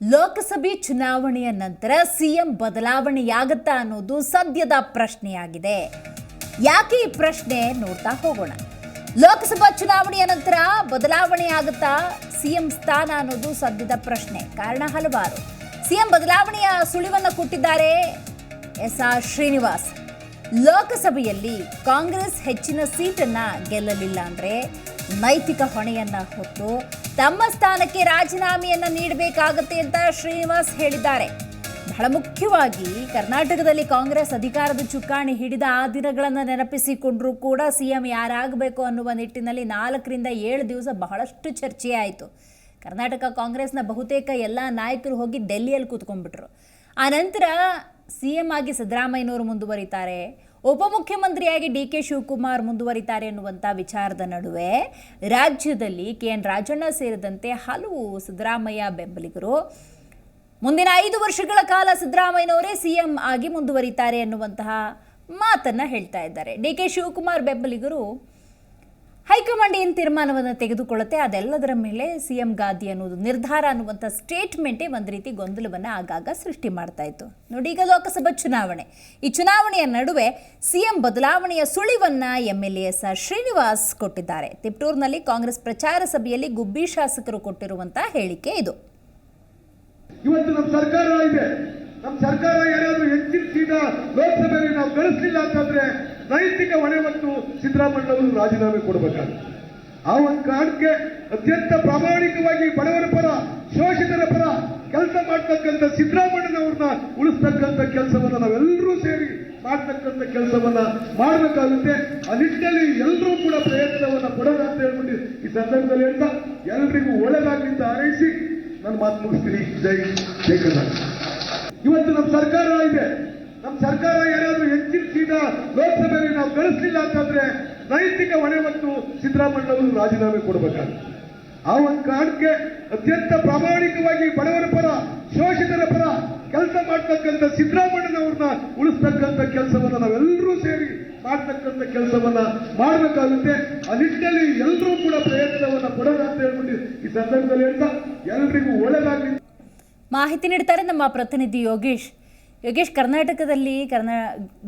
ಲೋಕಸಭೆ ಚುನಾವಣೆಯ ನಂತರ ಸಿಎಂ ಬದಲಾವಣೆಯಾಗತ್ತಾ ಅನ್ನೋದು ಸದ್ಯದ ಪ್ರಶ್ನೆಯಾಗಿದೆ. ಯಾಕೆ ಈ ಪ್ರಶ್ನೆ ನೋಡ್ತಾ ಹೋಗೋಣ. ಲೋಕಸಭಾ ಚುನಾವಣೆಯ ನಂತರ ಬದಲಾವಣೆಯಾಗುತ್ತಾ ಸಿಎಂ ಸ್ಥಾನ ಅನ್ನೋದು ಸದ್ಯದ ಪ್ರಶ್ನೆ. ಕಾರಣ ಹಲವಾರು. ಸಿಎಂ ಬದಲಾವಣೆಯ ಸುಳಿವನ್ನು ಕೊಟ್ಟಿದ್ದಾರೆ ಎಸ್ ಆರ್ ಶ್ರೀನಿವಾಸ್. ಲೋಕಸಭೆಯಲ್ಲಿ ಕಾಂಗ್ರೆಸ್ ಹೆಚ್ಚಿನ ಸೀಟನ್ನು ಗೆಲ್ಲಲಿಲ್ಲ ಅಂದ್ರೆ ನೈತಿಕ ಹೊಣೆಯನ್ನ ಹೊತ್ತು ತಮ್ಮ ಸ್ಥಾನಕ್ಕೆ ರಾಜೀನಾಮೆಯನ್ನ ನೀಡಬೇಕಾಗತ್ತೆ ಅಂತ ಶ್ರೀನಿವಾಸ್ ಹೇಳಿದ್ದಾರೆ. ಬಹಳ ಮುಖ್ಯವಾಗಿ ಕರ್ನಾಟಕದಲ್ಲಿ ಕಾಂಗ್ರೆಸ್ ಅಧಿಕಾರದ ಚುಕ್ಕಾಣಿ ಹಿಡಿದ ಆ ದಿನಗಳನ್ನು ನೆನಪಿಸಿಕೊಂಡ್ರೂ ಕೂಡ ಸಿಎಂ ಯಾರಾಗಬೇಕು ಅನ್ನುವ ನಿಟ್ಟಿನಲ್ಲಿ ನಾಲ್ಕರಿಂದ ಏಳು ದಿವಸ ಬಹಳಷ್ಟು ಚರ್ಚೆ ಆಯಿತು. ಕರ್ನಾಟಕ ಕಾಂಗ್ರೆಸ್ನ ಬಹುತೇಕ ಎಲ್ಲ ನಾಯಕರು ಹೋಗಿ ಡೆಲ್ಲಿಯಲ್ಲಿ ಕೂತ್ಕೊಂಡ್ಬಿಟ್ರು. ಆ ನಂತರ ಸಿ ಎಂ ಆಗಿ ಸಿದ್ದರಾಮಯ್ಯನವರು ಮುಂದುವರಿತಾರೆ. ಉಪಮುಖ್ಯಮಂತ್ರಿಯಾಗಿ ಡಿ ಕೆ ಶಿವಕುಮಾರ್ ಮುಂದುವರಿತಾರೆ ಎನ್ನುವಂಥ ವಿಚಾರದ ನಡುವೆ ರಾಜ್ಯದಲ್ಲಿ ಕೆ ಎನ್ ರಾಜಣ್ಣ ಸೇರಿದಂತೆ ಹಲವು ಸಿದ್ದರಾಮಯ್ಯ ಬೆಂಬಲಿಗರು. ಮುಂದಿನ ಐದು ವರ್ಷಗಳ ಕಾಲ ಸಿದ್ದರಾಮಯ್ಯನವರೇ ಸಿಎಂ ಆಗಿ ಮುಂದುವರಿತಾರೆ ಎನ್ನುವಂತಹ ಮಾತನ್ನು ಹೇಳ್ತಾ ಇದ್ದಾರೆ. ಡಿ ಕೆ ಶಿವಕುಮಾರ್ ಬೆಂಬಲಿಗರು ಹೈಕಮಾಂಡ್ ಏನು ತೀರ್ಮಾನವನ್ನು ತೆಗೆದುಕೊಳ್ಳುತ್ತೆ? ಅದೆಲ್ಲದರ ಮೇಲೆ ಸಿಎಂ ಗಾದಿ ಅನ್ನೋದು ನಿರ್ಧಾರ ಅನ್ನುವಂಥ ಸ್ಟೇಟ್ಮೆಂಟೇ ಒಂದು ರೀತಿ ಗೊಂದಲವನ್ನು ಆಗಾಗ ಸೃಷ್ಟಿ ಮಾಡ್ತಾ ಇತ್ತು. ನೋಡಿ ಈಗ ಲೋಕಸಭಾ ಚುನಾವಣೆ. ಈ ಚುನಾವಣೆಯ ನಡುವೆ ಸಿಎಂ ಬದಲಾವಣೆಯ ಸುಳಿವನ್ನು ಎಂ ಎಲ್ ಎಸ್ ಶ್ರೀನಿವಾಸ್ ಕೊಟ್ಟಿದ್ದಾರೆ. ತಿಪ್ಟೂರಿನಲ್ಲಿ ಕಾಂಗ್ರೆಸ್ ಪ್ರಚಾರ ಸಭೆಯಲ್ಲಿ ಗುಬ್ಬಿ ಶಾಸಕರು ಕೊಟ್ಟಿರುವಂತಹ ಹೇಳಿಕೆ ಇದು. ಇವತ್ತು ನಮ್ಮ ಸರ್ಕಾರ ಇದೆ ನಮ್ಮ ಸರ್ಕಾರ ಯಾರಾದರೂ ಹೆಚ್ಚಿನ ಸೀಟ ಲೋಕಸಭೆಯಲ್ಲಿ ನಾವು ಗಳಿಸಲಿಲ್ಲ ಅಂತಂದ್ರೆ ನೈತಿಕ ಹೊಣೆ ಮತ್ತು ಸಿದ್ದರಾಮಯ್ಯ ಅವರು ರಾಜೀನಾಮೆ ಕೊಡಬೇಕಾಗುತ್ತೆ ಆ ಒಂದು ಕಾರಣಕ್ಕೆ ಅತ್ಯಂತ ಪ್ರಾಮಾಣಿಕವಾಗಿ ಬಡವರ ಪರ, ಶೋಷಿತರ ಪರ ಕೆಲಸ ಮಾಡ್ತಕ್ಕಂಥ ಸಿದ್ದರಾಮಯ್ಯನವ್ರನ್ನ ಉಳಿಸ್ತಕ್ಕಂಥ ಕೆಲಸವನ್ನ ನಾವೆಲ್ಲರೂ ಸೇರಿ ಮಾಡ್ತಕ್ಕಂಥ ಕೆಲಸವನ್ನ ಮಾಡಬೇಕಾಗುತ್ತೆ. ಆ ನಿಟ್ಟಿನಲ್ಲಿ ಎಲ್ಲರೂ ಕೂಡ ಪ್ರಯತ್ನವನ್ನ ಕೊಡೋಣ ಅಂತ ಹೇಳ್ಬಿಟ್ಟು ಈ ಸಂದರ್ಭದಲ್ಲಿ ಅಂತ ಎಲ್ರಿಗೂ ಒಳ್ಳೆದಾಗಲಿ ಅಂತ ಹಾರೈಸಿ ನನ್ನ ಮಾತು ಮುಗಿಸ್ತೀನಿ. ಜೈ ಜೈ ಇವತ್ತು ನಮ್ಮ ಸರ್ಕಾರ ಇದೆ. ನಮ್ಮ ಸರ್ಕಾರ ಯಾರಾದರೂ ಹೆಚ್ಚಿನ ಸೀಟ ಲೋಕಸಭೆಯಲ್ಲಿ ನಾವು ಗಳಿಸಲಿಲ್ಲ ಅಂತಂದ್ರೆ ನೈತಿಕ ಹೊಣೆ ಮತ್ತು ಸಿದ್ದರಾಮಯ್ಯ ಅವರು ರಾಜೀನಾಮೆ ಕೊಡಬೇಕಾಗುತ್ತೆ. ಆ ಒಂದು ಕಾರಣಕ್ಕೆ ಅತ್ಯಂತ ಪ್ರಾಮಾಣಿಕವಾಗಿ ಬಡವರ ಪರ, ಶೋಷಿತರ ಪರ ಕೆಲಸ ಮಾಡ್ತಕ್ಕಂಥ ಸಿದ್ದರಾಮಯ್ಯನವ್ರನ್ನ ಉಳಿಸ್ತಕ್ಕಂಥ ಕೆಲಸವನ್ನ ನಾವೆಲ್ಲರೂ ಸೇರಿ ಮಾಡ್ತಕ್ಕಂಥ ಕೆಲಸವನ್ನ ಮಾಡಬೇಕಾಗುತ್ತೆ. ಆ ನಿಟ್ಟಿನಲ್ಲಿ ಎಲ್ಲರೂ ಕೂಡ ಪ್ರಯತ್ನವನ್ನ ಕೊಡೋಣ ಅಂತ ಹೇಳ್ಬಿಟ್ಟು ಈ ಸಂದರ್ಭದಲ್ಲಿ ಹೇಳ್ತಾ, ಎಲ್ರಿಗೂ ಒಳ್ಳೆಯದಾಗಲಿ ಮಾಹಿತಿ ನೀಡ್ತಾರೆ ನಮ್ಮ ಪ್ರತಿನಿಧಿ ಯೋಗೇಶ್. ಯೋಗೇಶ್ ಕರ್ನಾಟಕದಲ್ಲಿ ಕರ್ನಾ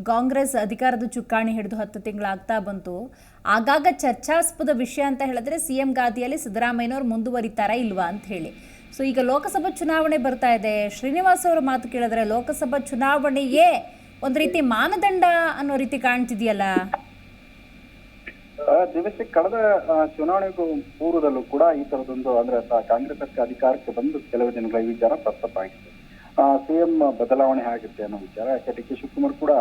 ಕಾಂಗ್ರೆಸ್ ಅಧಿಕಾರದ ಚುಕ್ಕಾಣಿ ಹಿಡಿದು ಹತ್ತು ತಿಂಗಳಾಗ್ತಾ ಬಂತು. ಆಗಾಗ ಚರ್ಚಾಸ್ಪದ ವಿಷಯ ಅಂತ ಹೇಳಿದ್ರೆ ಸಿ ಎಂ ಗಾದಿಯಲ್ಲಿ ಸಿದ್ದರಾಮಯ್ಯನವ್ರು ಮುಂದುವರಿತಾರಾ ಇಲ್ವಾ ಅಂತ ಹೇಳಿ. ಸೊ ಈಗ ಲೋಕಸಭಾ ಚುನಾವಣೆ ಬರ್ತಾ ಇದೆ. ಶ್ರೀನಿವಾಸ್ ಅವರ ಮಾತು ಕೇಳಿದ್ರೆ ಲೋಕಸಭಾ ಚುನಾವಣೆಯೇ ಒಂದು ರೀತಿ ಮಾನದಂಡ ಅನ್ನೋ ರೀತಿ ಕಾಣ್ತಿದೆಯಲ್ಲ? ಆ, ದಿವಸ ಕಳೆದ ಚುನಾವಣೆಗೂ ಪೂರ್ವದಲ್ಲೂ ಕೂಡ ಈ ತರದೊಂದು ಅಂದ್ರೆ ಕಾಂಗ್ರೆಸ್ ಅಧಿಕಾರಕ್ಕೆ ಬಂದು ಕೆಲವು ದಿನಗಳ ವಿಚಾರ ಪ್ರಸ್ತಾಪ ಆಗಿದೆ ಸಿಎಂ ಬದಲಾವಣೆ ಆಗುತ್ತೆ ಅನ್ನೋ ವಿಚಾರ. ಯಾಕೆ ಡಿ ಕೆ ಶಿವಕುಮಾರ್ ಕೂಡ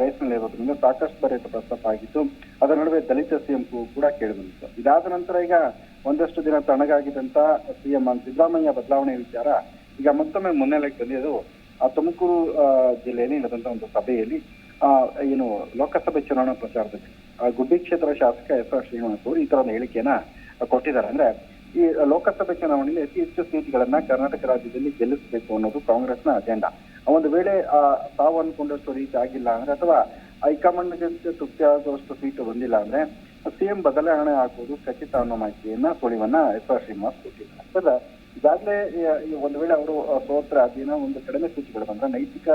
ರೇಸ್ನಲ್ಲಿ ಇರೋದ್ರಿಂದ ಸಾಕಷ್ಟು ಬಾರಿ ಪ್ರಸ್ತಾಪ ಆಗಿತ್ತು ಅದರ ನಡುವೆ ದಲಿತ ಸಿಎಂ ಕೂಡ ಕೇಳಿ ಬಂದಿತ್ತು ಇದಾದ ನಂತರ ಈಗ ಒಂದಷ್ಟು ದಿನ ತಣ್ಣಗಾಗಿದ್ದಂತ ಸಿಎಂ ಸಿದ್ದರಾಮಯ್ಯ ಬದಲಾವಣೆ ವಿಚಾರ. ಈಗ ಮತ್ತೊಮ್ಮೆ ಮುನ್ನೆಲೆಗೆ ಬಂದಿದ್ದು ಆ ತುಮಕೂರು ಜಿಲ್ಲೆಯಲ್ಲಿ ನಡೆದಂತ ಒಂದು ಸಭೆಯಲ್ಲಿ ಏನು ಲೋಕಸಭೆ ಚುನಾವಣಾ ಪ್ರಚಾರದಲ್ಲಿ ಗುಬ್ಬಿ ಕ್ಷೇತ್ರ ಶಾಸಕ ಎಸ್ ಆರ್ ಶ್ರೀನಿವಾಸ್ ಅವರು ಈ ತರದ ಹೇಳಿಕೆಯನ್ನ ಕೊಟ್ಟಿದ್ದಾರೆ. ಅಂದ್ರೆ ಈ ಲೋಕಸಭೆ ಚುನಾವಣೆಯಲ್ಲಿ ಅತಿ ಹೆಚ್ಚು ಸೀಟ್ಗಳನ್ನ ಕರ್ನಾಟಕ ರಾಜ್ಯದಲ್ಲಿ ಗೆಲ್ಲಿಸಬೇಕು ಅನ್ನೋದು ಕಾಂಗ್ರೆಸ್ನ ಅಜೆಂಡಾ. ಒಂದು ವೇಳೆ ಆ, ತಾವು ಅನ್ಕೊಂಡಷ್ಟು ರೀಚ್ ಆಗಿಲ್ಲ ಅಂದ್ರೆ ಅಥವಾ ಹೈಕಮಾಂಡ್ಗೆ ತೃಪ್ತಿ ಆಗುವಷ್ಟು ಸೀಟು ಬಂದಿಲ್ಲ ಅಂದ್ರೆ ಸಿಎಂ ಬದಲಾವಣೆ ಆಗುವುದು ಖಚಿತ ಅನ್ನೋ ಮಾಹಿತಿಯನ್ನ ಸುಳಿವನ್ನ ಎಸ್ ಆರ್ ಶ್ರೀನಿವಾಸ್ ಕೊಟ್ಟಿದ್ದಾರೆ. ಸರ್ ಈಗಾಗಲೇ ಒಂದು ವೇಳೆ ಅವರು ಸೋತ್ರ ಅದೇನೋ ಒಂದು ಕಡಿಮೆ ಸೂಚಿಗಳು ಬಂದ್ರೆ ನೈತಿಕ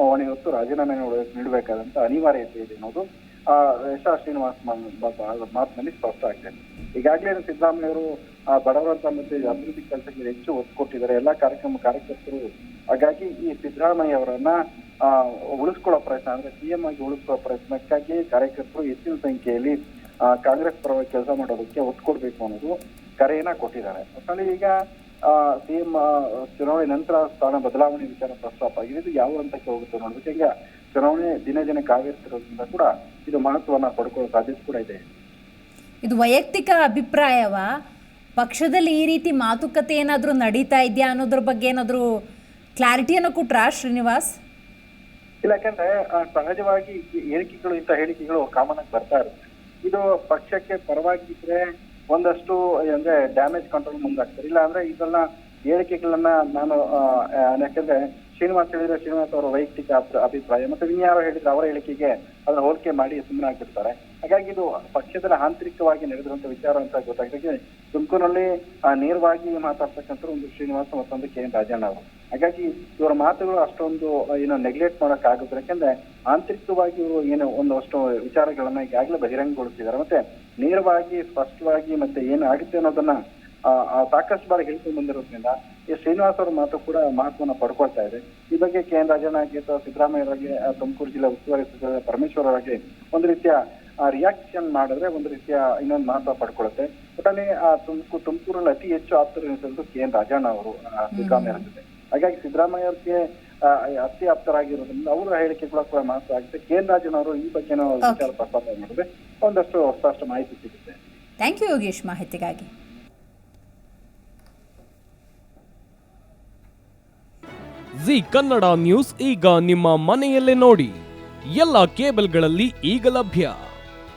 ಹೊಣೆ ಹೊತ್ತು ರಾಜೀನಾಮೆ ನೀಡ- ನೀಡಬೇಕಾದಂತ ಅನಿವಾರ್ಯತೆ ಇದೆ ಅನ್ನೋದು ಆ, ಎಸ್ ಆರ್ ಶ್ರೀನಿವಾಸ್ ಮಾತಿನಲ್ಲಿ ಸ್ಪಷ್ಟ ಆಗಿದೆ ಈಗಾಗಲೇ ಸಿದ್ದರಾಮಯ್ಯ ಅವರು ಬಡವರ ಮತ್ತೆ ಅಭಿವೃದ್ಧಿ ಕೆಲಸಕ್ಕೆ ಹೆಚ್ಚು ಒತ್ತು ಕೊಟ್ಟಿದ್ದಾರೆ. ಎಲ್ಲಾ ಕಾರ್ಯಕ್ರಮ ಕಾರ್ಯಕರ್ತರು, ಹಾಗಾಗಿ ಈ ಸಿದ್ದರಾಮಯ್ಯ ಅವರನ್ನ ಉಳಿಸ್ಕೊಳ್ಳೋ ಪ್ರಯತ್ನ, ಅಂದ್ರೆ ಸಿಎಂ ಆಗಿ ಉಳಿಸ್ಕೊಳ್ಳೋ ಪ್ರಯತ್ನಕ್ಕಾಗಿ ಕಾರ್ಯಕರ್ತರು ಹೆಚ್ಚಿನ ಸಂಖ್ಯೆಯಲ್ಲಿ ಕಾಂಗ್ರೆಸ್ ಪರವಾಗಿ ಕೆಲಸ ಮಾಡೋದಕ್ಕೆ ಒತ್ತು ಕೊಡ್ಬೇಕು ಅನ್ನೋದು ಕರೆಯನ್ನ ಕೊಟ್ಟಿದ್ದಾರೆ. ಒಟ್ಟಿನಲ್ಲಿ ಈಗ ಸಿಎಂ ಚುನಾವಣೆ ನಂತರ ಸ್ಥಾನ ಬದಲಾವಣೆ ವಿಚಾರ ಪ್ರಸ್ತಾಪ ಆಗಿದೆ ಇದು ಯಾವ ಹಂತಕ್ಕೆ ಹೋಗುತ್ತೆ ನೋಡ್ಬೇಕು. ಈಗ ಚುನಾವಣೆ ದಿನ ದಿನ ಕಾವೇರ್ತಿರೋದ್ರಿಂದ ಕೂಡ ಇದು ಮಹತ್ವವನ್ನ ಪಡ್ಕೊಳ್ಳೋ ಸಾಧ್ಯತೆ ಕೂಡ ಇದೆ. ಇದು ವೈಯಕ್ತಿಕ ಅಭಿಪ್ರಾಯವ? ಪಕ್ಷದಲ್ಲಿ ಈ ರೀತಿ ಮಾತುಕತೆ ಏನಾದರೂ ನಡೀತಾ ಇದೆಯಾ ಅನ್ನೋದ್ರ ಬಗ್ಗೆ ಏನಾದರೂ ಕ್ಲಾರಿಟಿಯನ್ನು ಕೊಟ್ರಾ ಶ್ರೀನಿವಾಸ್? ಇಲ್ಲ, ಯಾಕಂದ್ರೆ ಸಹಜವಾಗಿ ಹೇಳಿಕೆಗಳು, ಇಂಥ ಹೇಳಿಕೆಗಳು ಕಾಮನ್ ಆಗಿ ಬರ್ತಾ ಇರುತ್ತೆ. ಇದು ಪಕ್ಷಕ್ಕೆ ಪರವಾಗಿದ್ರೆ ಒಂದಷ್ಟು, ಅಂದ್ರೆ ಡ್ಯಾಮೇಜ್ ಕಂಟ್ರೋಲ್ ಮುಂದಾಗ್ತಾರೆ ಇಲ್ಲ ಅಂದ್ರೆ ಇದೆಲ್ಲ ಹೇಳಿಕೆಗಳನ್ನ ನಾನು ಯಾಕಂದ್ರೆ ಶ್ರೀನಿವಾಸ್ ಹೇಳಿದ್ರೆ ಶ್ರೀನಿವಾಸ್ ಅವರ ವೈಯಕ್ತಿಕ ಅಭಿ- ಅಭಿಪ್ರಾಯ. ಮತ್ತೆ ಇನ್ಯಾರೋ ಹೇಳಿದ್ರೆ ಅವರ ಹೇಳಿಕೆಗೆ ಅದನ್ನ ಹೋಲಿಕೆ ಮಾಡಿ ಸುಮ್ಮನೆ ಆಗ್ಬಿಡ್ತಾರೆ. ಹಾಗಾಗಿ ಇದು ಪಕ್ಷದಲ್ಲಿ ಆಂತರಿಕವಾಗಿ ನಡೆದಿರುವಂತ ವಿಚಾರ ಅಂತ ಗೊತ್ತಾಗ್ತದೆ. ತುಮಕೂರಿನಲ್ಲಿ ನೇರವಾಗಿ ಮಾತಾಡ್ತಕ್ಕಂಥ ಒಂದು ಶ್ರೀನಿವಾಸ ಮತ್ತೊಂದು ಕೆ ಎನ್ ರಾಜಣ್ಣ ಅವರು. ಹಾಗಾಗಿ ಇವರ ಮಾತುಗಳು ಅಷ್ಟೊಂದು ಏನೋ ನೆಗ್ಲೆಕ್ಟ್ ಮಾಡಕ್ ಆಗುತ್ತೆ ಯಾಕಂದ್ರೆ ಆಂತರಿಕವಾಗಿ ಇವರು ಏನು ಒಂದಷ್ಟು ವಿಚಾರಗಳನ್ನ ಈಗಾಗಲೇ ಬಹಿರಂಗಗೊಳಿಸಿದ್ದಾರೆ. ಮತ್ತೆ ನೇರವಾಗಿ, ಸ್ಪಷ್ಟವಾಗಿ ಮತ್ತೆ ಏನು ಆಗುತ್ತೆ ಅನ್ನೋದನ್ನ ಸಾಕಷ್ಟು ಬಾರಿ ಹೇಳ್ಕೊಂಡು ಬಂದಿರೋದ್ರಿಂದ ಈ ಶ್ರೀನಿವಾಸ್ ಅವರ ಮಾತು ಕೂಡ ಮಹತ್ವನ ಪಡ್ಕೊಳ್ತಾ ಇದೆ. ಈ ಬಗ್ಗೆ ಕೆ ಎನ್ ರಾಜಣ್ಣ ಆಗಿ ಅಥವಾ ಸಿದ್ದರಾಮಯ್ಯ ಅವರಾಗಿ ತುಮಕೂರು ಜಿಲ್ಲಾ ಉಸ್ತುವಾರಿ ಸಚಿವ ಪರಮೇಶ್ವರ್ ಅವರಾಗಿ ಒಂದು ರೀತಿಯ ರಿಯಾಕ್ಷನ್ ಮಾಡಿದ್ರೆ ಒಂದು ರೀತಿಯ ಇನ್ನೊಂದು ಮಹತ್ವ ಪಡ್ಕೊಳ್ಳುತ್ತೆ ಒಟ್ಟಾನೆ ಆ ತುಮಕೂರು ತುಮಕೂರಲ್ಲಿ ಅತಿ ಹೆಚ್ಚು ಆಪ್ತರು ಕೆ ಎನ್ ರಾಜಣ್ಣ ಅವರು ಆ, ಸಿದ್ದರಾಮಯ್ಯ ಜೊತೆ. ಹಾಗಾಗಿ ಸಿದ್ದರಾಮಯ್ಯ ಅವ್ರಿಗೆ ಆ, ಅತಿ ಆಪ್ತರಾಗಿರೋದ್ರಿಂದ ಅವರ ಹೇಳಿಕೆ ಕೂಡ ಕೂಡ ಮಹತ್ವ ಆಗುತ್ತೆ. ಕೆ ಎನ್ ರಾಜನ್ ಅವರು ಈ ಬಗ್ಗೆ ವಿಚಾರ ಪ್ರಸ್ತಾಪ ಮಾಡಿದ್ರೆ ಒಂದಷ್ಟು ಸ್ಪಷ್ಟ ಮಾಹಿತಿ ಸಿಗುತ್ತೆ. ಥ್ಯಾಂಕ್ ಯು ಯೋಗೇಶ್ ಮಾಹಿತಿಗಾಗಿ. ಜಿ ಕನ್ನಡ ನ್ಯೂಸ್ ಈಗ ನಿಮ್ಮ ಮನೆಯಲ್ಲೇ ನೋಡಿ. ಎಲ್ಲ ಕೇಬಲ್ಗಳಲ್ಲಿ ಈಗ ಲಭ್ಯ.